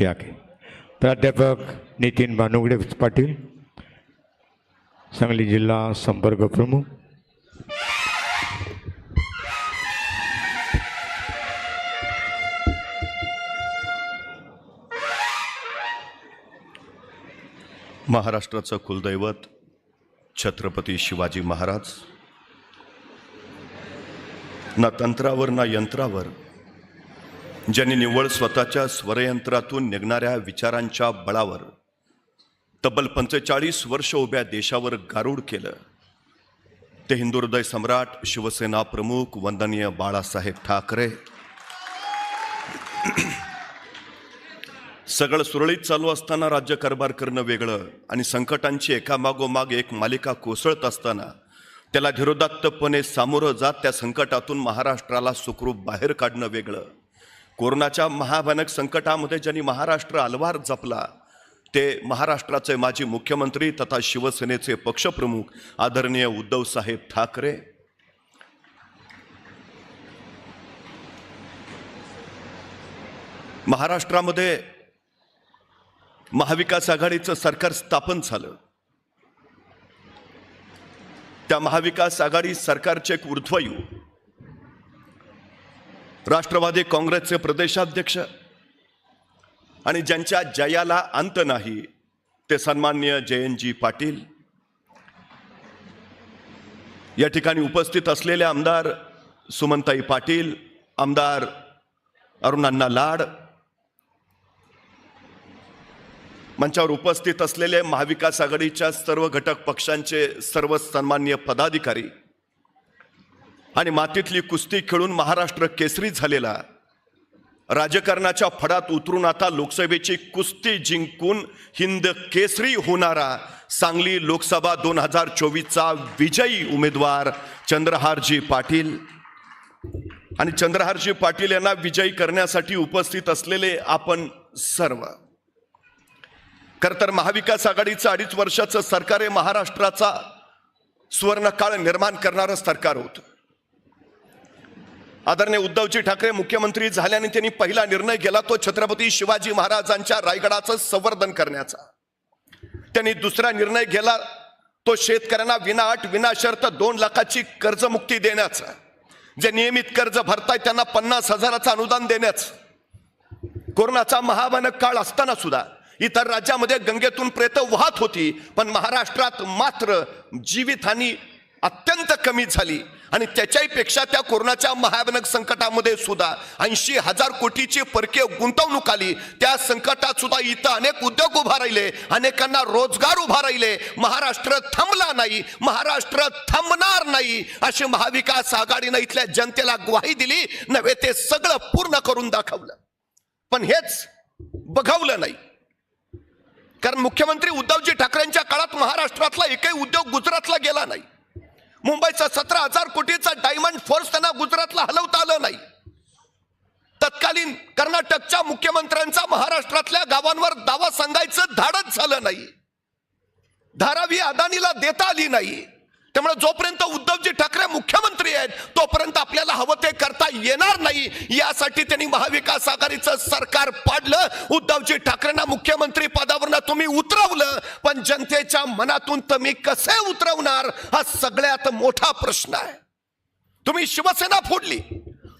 या की प्राध्यापक नितीन भानुगडे पाटील. सांगली जिल्हा संपर्क प्रमुख. महाराष्ट्राचं कुलदैवत छत्रपती शिवाजी महाराज. ना तंत्रावर ना यंत्रावर ज्यांनी निव्वळ स्वतःच्या स्वरयंत्रातून निघणाऱ्या विचारांच्या बळावर तब्बल पंचेचाळीस वर्ष उभ्या देशावर गारूड केलं. ते हिंदुहृदय सम्राट शिवसेना प्रमुख वंदनीय बाळासाहेब ठाकरे. सगळं सुरळीत चालू असताना राज्यकारभार करणं वेगळं आणि संकटांची एकामागोमाग एक मालिका कोसळत असताना त्याला धीरोदात्तपणे सामोरं जात त्या संकटातून महाराष्ट्राला सुखरूप बाहेर काढणं वेगळं. कोरोनाच्या महाभयानक संकटामध्ये ज्यांनी महाराष्ट्र अलवार जपला ते महाराष्ट्राचे माजी मुख्यमंत्री तथा शिवसेनेचे पक्षप्रमुख आदरणीय उद्धवसाहेब ठाकरे. महाराष्ट्रामध्ये महाविकास आघाडीचं सरकार स्थापन झालं. त्या महाविकास आघाडी सरकारचे एक ऊर्ध्वयू राष्ट्रवादी काँग्रेसचे प्रदेशाध्यक्ष. आणि ज्यांच्या जयाला अंत नाही ते सन्मान्य जयंतजी पाटील. या ठिकाणी उपस्थित असलेले आमदार सुमंताई पाटील आमदार अरुणांना लाड. मंचावर उपस्थित असलेले महाविकास आघाडीच्या सर्व घटक पक्षांचे सर्व सन्मान्य पदाधिकारी. आणि मातीतली कुस्ती खेळून महाराष्ट्र केसरी झालेला. राजकारणाच्या फडात उतरून आता लोकसभेची कुस्ती जिंकून हिंद केसरी होणारा. सांगली लोकसभा दोन हजार चोवीसचा विजयी उमेदवार चंद्रहारजी पाटील. आणि चंद्रहारजी पाटील यांना विजयी करण्यासाठी उपस्थित असलेले आपण सर्व. खर तर महाविकास आघाडीचं अडीच वर्षाचं सरकार हे महाराष्ट्राचा सुवर्णकाळ निर्माण करणारं सरकार होतं. आदरणीय उद्धवजी ठाकरे मुख्यमंत्री झाल्याने त्यांनी पहिला निर्णय केला तो छत्रपती शिवाजी महाराजांच्या रायगडाचं संवर्धन करण्याचा. त्यांनी दुसरा निर्णय घेतला तो शेतकऱ्यांना विनाअट विनाशर्त दोन लाखाची कर्जमुक्ती देण्याचा. जे नियमित कर्ज भरताय त्यांना पन्नास हजाराचं अनुदान देण्याचं. कोरोनाचा महामानक काळ असताना सुद्धा इतर राज्यामध्ये गंगेतून प्रेत वाहत होती पण महाराष्ट्रात मात्र जीवितहानी अत्यंत कमी झाली. आणि त्याच्याही पेक्षा त्या कोरोनाच्या महाभयानक संकटामध्ये सुद्धा ऐंशी हजार कोटीची परकीय गुंतवणूक आली. त्या संकटात सुद्धा इथं अनेक उद्योग उभा राहिले अनेकांना रोजगार उभा राहिले. महाराष्ट्र थांबला नाही महाराष्ट्र थांबणार नाही अशी महाविकास आघाडीनं इथल्या जनतेला ग्वाही दिली नव्हे ते सगळं पूर्ण करून दाखवलं. पण हेच बघावलं नाही. कारण मुख्यमंत्री उद्धवजी ठाकरेंच्या काळात महाराष्ट्रातला एकही उद्योग गुजरातला गेला नाही. मुंबईचा सतरा हजार कोटीचा डायमंड फोर्स त्यांना गुजरातला हलवता आलं नाही. तत्कालीन कर्नाटकच्या मुख्यमंत्र्यांचा महाराष्ट्रातल्या गावांवर दावा सांगायचं धाडच झालं नाही. धारावी अदानीला देता आली नाही. त्यामुळे जोपर्यंत उद्धवजी ठाकरे मुख्यमंत्री आहेत तोपर्यंत आपल्याला हवं ते करता येणार नाही. यासाठी त्यांनी महाविकास आघाडीचं सरकार पाडलं. उद्धवजी ठाकरेंना मुख्यमंत्री पदावरनं तुम्ही उतरवलं. पण जनतेच्या मनातून तुम्ही कसे उतरवणार? हा सगळ्यात मोठा प्रश्न आहे. तुम्ही शिवसेना फोडली.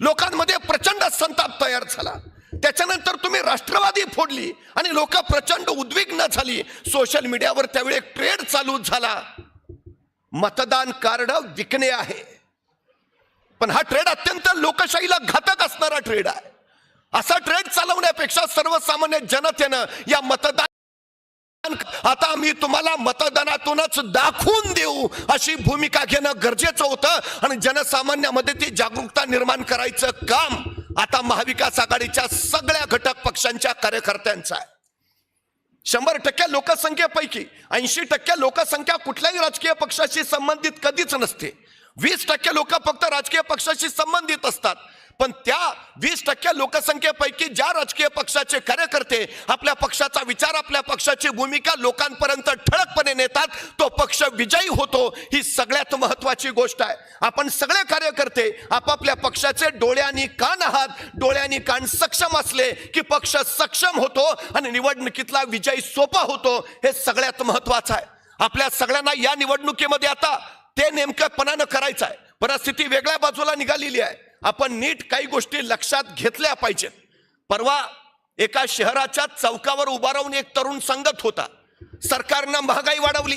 लोकांमध्ये प्रचंड संताप तयार झाला. त्याच्यानंतर तुम्ही राष्ट्रवादी फोडली आणि लोक प्रचंड उद्विग्न झाली. सोशल मीडियावर त्यावेळी एक ट्रेड चालू झाला. मतदान कार्ड विकणे आहे. पण हा ट्रेड अत्यंत लोकशाहीला घातक असणारा ट्रेड आहे. असा ट्रेड चालवण्यापेक्षा सर्वसामान्य जनतेनं या मतदान आता आम्ही तुम्हाला मतदानातूनच दाखवून देऊ अशी भूमिका घेणं गरजेचं होतं आणि जनसामान्यामध्ये ती जागरूकता निर्माण करायचं काम आता महाविकास आघाडीच्या सगळ्या घटक पक्षांच्या कार्यकर्त्यांचं आहे. शंभर टक्के लोकसंख्येपैकी ऐंशी टक्के लोकसंख्या कुठल्याही राजकीय पक्षाशी संबंधित कधीच नसते. वीस टक्के लोक फक्त राजकीय पक्षाशी संबंधित असतात. पण त्या वीस टक्के लोकसंख्येपैकी ज्या राजकीय पक्षाचे कार्यकर्ते आपल्या पक्षाचा विचार आपल्या पक्षाची भूमिका लोकांपर्यंत ठळकपणे नेतात तो पक्ष विजयी होतो ही सगळ्यात महत्वाची गोष्ट आहे. आपण सगळे कार्यकर्ते आपापल्या पक्षाचे डोळ्यांनी कान आहात डोळ्यांनी कान सक्षम असले की पक्ष सक्षम होतो आणि निवडणुकीतला विजय सोपा होतो हे सगळ्यात महत्वाचं आहे. आपल्या सगळ्यांना या निवडणुकीमध्ये आता ते नेमकंपणानं करायचं आहे. परिस्थिती वेगळ्या बाजूला निघालेली आहे. आपण नीट काही गोष्टी लक्षात घेतल्या पाहिजेत. परवा एका शहराच्या चौकावर उभा राहून एक तरुण सांगत होता. सरकारनं महागाई वाढवली.